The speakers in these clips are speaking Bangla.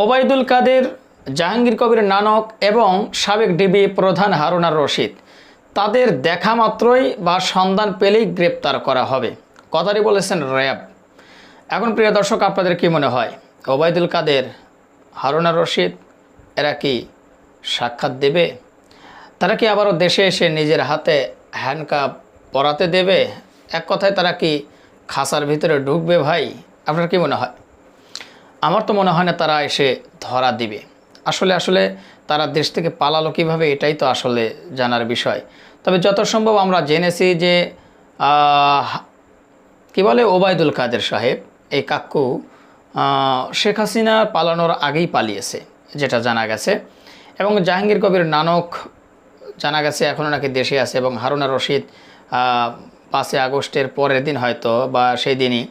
ওবায়দুল কাদের, জাহাঙ্গীর কবির নানক এবং সাবেক ডিবি প্রধান হারুনার রশিদ। তাদের দেখা মাত্রই বা সন্ধান পেলেই গ্রেপ্তার করা হবে। কথাটি বলেছেন র্যাব। এখন প্রিয় দর্শক, আপনাদের কি মনে হয়? ওবায়দুল কাদের, হারুনার রশিদ, এরা কি সাক্ষাৎ দেবে? তারা কি আবারও দেশে এসে নিজের হাতে হ্যান্ডকাপ পরাতে দেবে? এক কথায় তারা কি খাসার ভিতরে ঢুকবে ভাই? আপনার কি মনে হয়? আমার তো মনে হয় না তারা এসে ধরা দিবে। আসলে আসলে তারা দেশ থেকে পালালো কীভাবে, এটাই তো আসলে জানার বিষয়। তবে যত সম্ভব আমরা জেনেছি যে কি বলে, ওবায়দুল কাদের সাহেব, এই কাকু শেখ হাসিনা পালানোর আগেই পালিয়েছে, যেটা জানা গেছে। এবং জাহাঙ্গীর কবির নানক জানা গেছে এখনও নাকি দেশে আছে এবং হারুনা রশিদ পাঁচই আগস্টের পরের দিন হয়তো বা সেই দিনই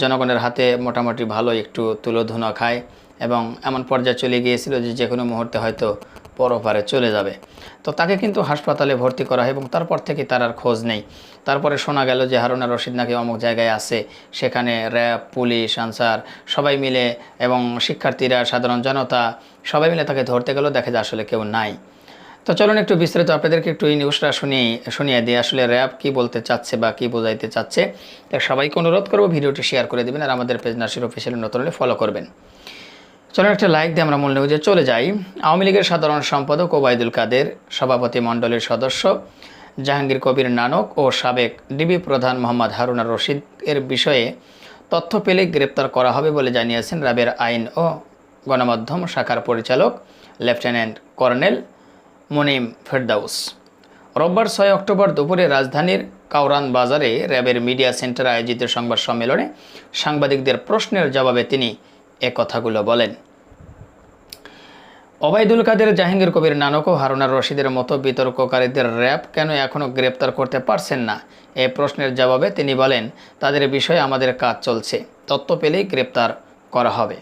জনগণের হাতে মোটামুটি ভালো একটু তুলোধুনো খায় এবং এমন পর্যায়ে চলে গিয়েছিল যে যে কোনো মুহূর্তে হয়তো পরপারে চলে যাবে। তো তাকে কিন্তু হাসপাতালে ভর্তি করা হয় এবং তারপর থেকে তার আর খোঁজ নেই। তারপরে শোনা গেল যে হারুনা রশিদ নাকি অমুক জায়গায় আছে, সেখানে র্যাব, পুলিশ, আনসার সবাই মিলে এবং শিক্ষার্থীরা, সাধারণ জনতা সবাই মিলে তাকে ধরতে গেল, দেখে যে আসলে কেউ নাই। তো চলুন একটু বিস্তারিত আপনাদেরকে একটু এই নিউজটা শুনিয়ে শুনিয়ে দিই। আসলে র্যাব কি বলতে চাচ্ছে বা কি বোঝাইতে চাচ্ছে তাই সবাইকে অনুরোধ করব ভিডিওটি শেয়ার করে দেবেন আর আমাদের পেজ নাসির অফিসিয়াল নতুন হলে ফলো করবেন। চলুন একটা লাইক দিয়ে আমরা মূল নিউজে চলে যাই। আওয়ামী লীগের সাধারণ সম্পাদক ওবায়দুল কাদের, সভাপতি মণ্ডলীর সদস্য জাহাঙ্গীর কবির নানক ও সাবেক ডিবি প্রধান মোহাম্মদ হারুনা রশিদ এর বিষয়ে তথ্য পেলে গ্রেপ্তার করা হবে বলে জানিয়েছেন র্যাবের আইন ও গণমাধ্যম শাখার পরিচালক লেফটেন্যান্ট কর্নেল মুনিম ফেরদাউস। রোববার ছয় অক্টোবর দুপুরে রাজধানীর কাউরান বাজারে র্যাবের মিডিয়া সেন্টারে আয়োজিত সংবাদ সম্মেলনে সাংবাদিকদের প্রশ্নের জবাবে তিনি এ কথাগুলো বলেন। ওবায়দুল কাদের, জাহাঙ্গীর কবির নানক ও হারুনার রশিদের মতো বিতর্ককারীদের র্যাব কেন এখনও গ্রেপ্তার করতে পারছেন না? এ প্রশ্নের জবাবে তিনি বলেন, তাদের বিষয়ে আমাদের কাজ চলছে, তথ্য পেলেই গ্রেপ্তার করা হবে।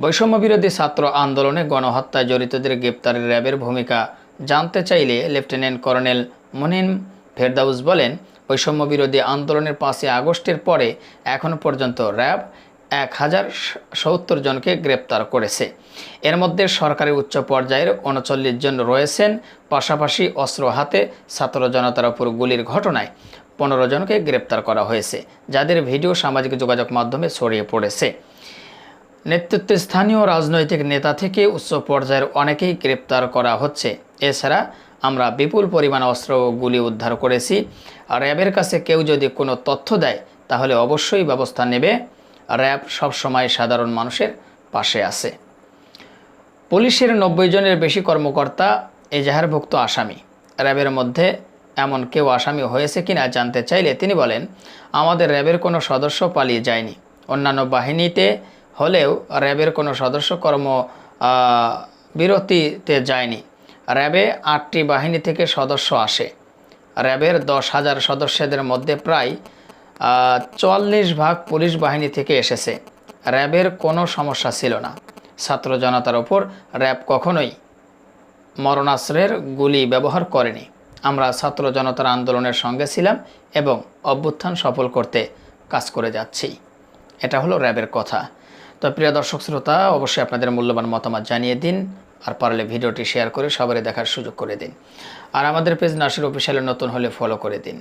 বৈষম্য বিরোধী ছাত্র আন্দোলনে গণহত্যায় জড়িতদের গ্রেপ্তারের র্যাবের ভূমিকা জানতে চাইলে লেফটেন্যান্ট কর্নেল মুনিম ফেরদাউস বলেন, বৈষম্য বিরোধী আন্দোলনের পাঁচই আগস্টের পরে এখনও পর্যন্ত র্যাব এক হাজার সত্তর জনকে গ্রেপ্তার করেছে। এর মধ্যে সরকারের উচ্চ পর্যায়ের উনচল্লিশ জন রয়েছেন, পাশাপাশি অস্ত্র হাতে ছাত্র জনতার উপর গুলির ঘটনায় পনেরো জনকে গ্রেপ্তার করা হয়েছে, যাদের ভিডিও সামাজিক যোগাযোগ মাধ্যমে ছড়িয়ে পড়েছে। নেতৃত্বে স্থানীয় রাজনৈতিক নেতা থেকে উচ্চ পর্যায়ের অনেকেই গ্রেপ্তার করা হচ্ছে। এছাড়া আমরা বিপুল পরিমাণ অস্ত্র গুলি উদ্ধার করেছি। আর র্যাবের কাছে কেউ যদি কোনো তথ্য দেয়, তাহলে অবশ্যই ব্যবস্থা নেবে। র্যাব সবসময় সাধারণ মানুষের পাশে আছে। পুলিশের নব্বই জনের বেশি কর্মকর্তা এজাহারভুক্ত আসামি। র্যাবের মধ্যে এমন কেউ আসামি হয়েছে কিনা জানতে চাইলে তিনি বলেন, আমাদের র্যাবের কোনো সদস্য পালিয়ে যায়নি। অন্যান্য বাহিনীতে হলেও র্যাবের কোনো সদস্য কর্ম বিরতিতে যায়নি। র্যাবে আটটি বাহিনী থেকে সদস্য আসে। র্যাবের দশ হাজার সদস্যদের মধ্যে প্রায় চুয়াল্লিশ ভাগ পুলিশ বাহিনী থেকে এসেছে। র্যাবের কোনো সমস্যা ছিল না। ছাত্র জনতার ওপর র্যাব কখনোই মরণাস্ত্রের গুলি ব্যবহার করেনি। আমরা ছাত্র জনতার আন্দোলনের সঙ্গে ছিলাম এবং অভ্যুত্থান সফল করতে কাজ করে যাচ্ছি। এটা হলো র্যাবের কথা। তো প্রিয় দর্শক শ্রোতা, অবশ্যই আপনাদের মূল্যবান মতামত জানিয়ে দিন। আর পারলে ভিডিওটি শেয়ার করে সবারই দেখার সুযোগ করে দিন। আর আমাদের পেজ নাসির অফিসিয়ালে নতুন হলে ফলো করে দিন।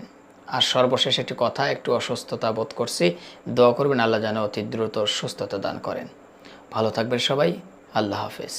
আর সর্বশেষ একটি কথা, একটু অসুস্থতা বোধ করছি। দোয়া করবেন আল্লাহ যেন অতি দ্রুত সুস্থতা দান করেন। ভালো থাকবেন সবাই। আল্লাহ হাফেজ।